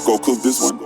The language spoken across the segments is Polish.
go cook this one.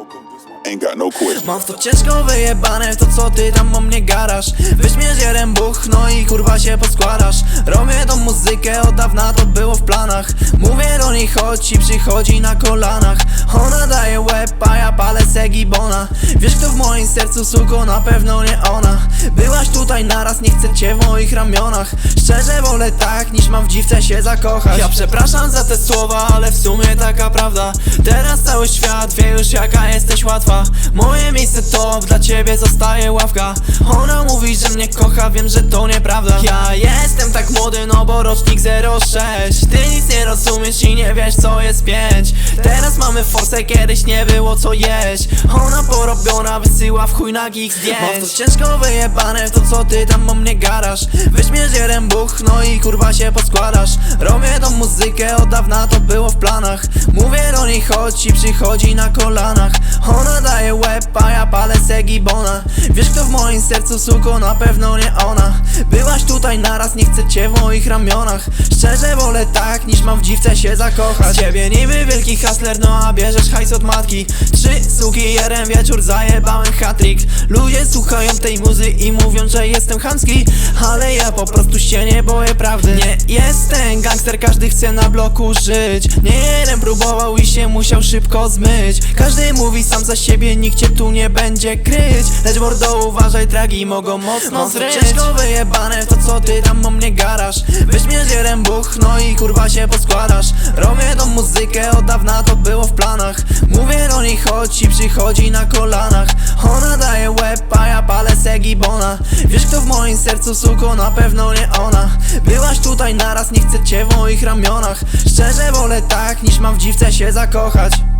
Ain't got no. Mam w to ciężko wyjebane w to co ty tam o mnie garasz Wyśmiesz jeden buch, no i kurwa się poskładasz Robię tą muzykę, od dawna to było w planach. Mówię do niej chodź i przychodzi na kolanach. Ona daje łeb, a ja palę segibona. Wiesz kto w moim sercu suko, na pewno nie ona. Byłaś tutaj naraz, nie chcę cię w moich ramionach. Szczerze wolę tak, niż mam w dziwce się zakochać. Ja przepraszam za te słowa, ale w sumie taka prawda. Teraz cały świat wie już jaka jesteś łatwa. Moje miejsce to dla ciebie zostaje ławka. Ona mówi, że mnie kocha, wiem, że to nieprawda. Ja jestem tak młody, no bo rocznik 06 Ty nic nie rozumiesz i nie wiesz co jest 5 Teraz mamy forsę, kiedyś nie było co jeść. Ona porobiona, wysyła w chuj nagich zdjęć. Mam to ciężko wyjebane to co ty tam o mnie garasz? Wyśmiesz jeden buch, no i kurwa się poskładasz. Robię tą muzykę, od dawna to było w planach. Mówię do niej chodź i przychodzi na kolanach. Ona daje łeb, a ja palę segibona. Wiesz kto w moim sercu suko, na pewno nie ona. Byłaś tutaj naraz, nie chcę cię w moich ramionach. Szczerze wolę tak, niż mam w dziwce się zakochać Z Ciebie niby wielki hustler, no a bierzesz hajs od matki. Trzy suki, jeden wieczór, zajebałem hatrik Ludzie słuchają tej muzy i mówią, że jestem chamski Ale ja po prostu się nie boję prawdy. Nie jestem gangster, każdy chce na bloku żyć. Nie jeden próbował i się musiał szybko zmyć. Każdy mówi sam za siebie, nikt cię tu nie będzie kryć. Lecz mordo uważaj, tragi mogą mocno zryć. ciężko wyjebane w to co ty tam o mnie garasz? Wyśmiesz jeden buch, no i kurwa się poskładasz. Robię tą muzykę, od dawna to było w planach do niej chodź i przychodzi na kolanach. Ona daje łeb, a ja palę segibona. Wiesz kto w moim sercu suko, na pewno nie ona. Byłaś tutaj naraz, nie chcę cię w moich ramionach. Szczerze wolę tak, niż mam w dziwce się zakochać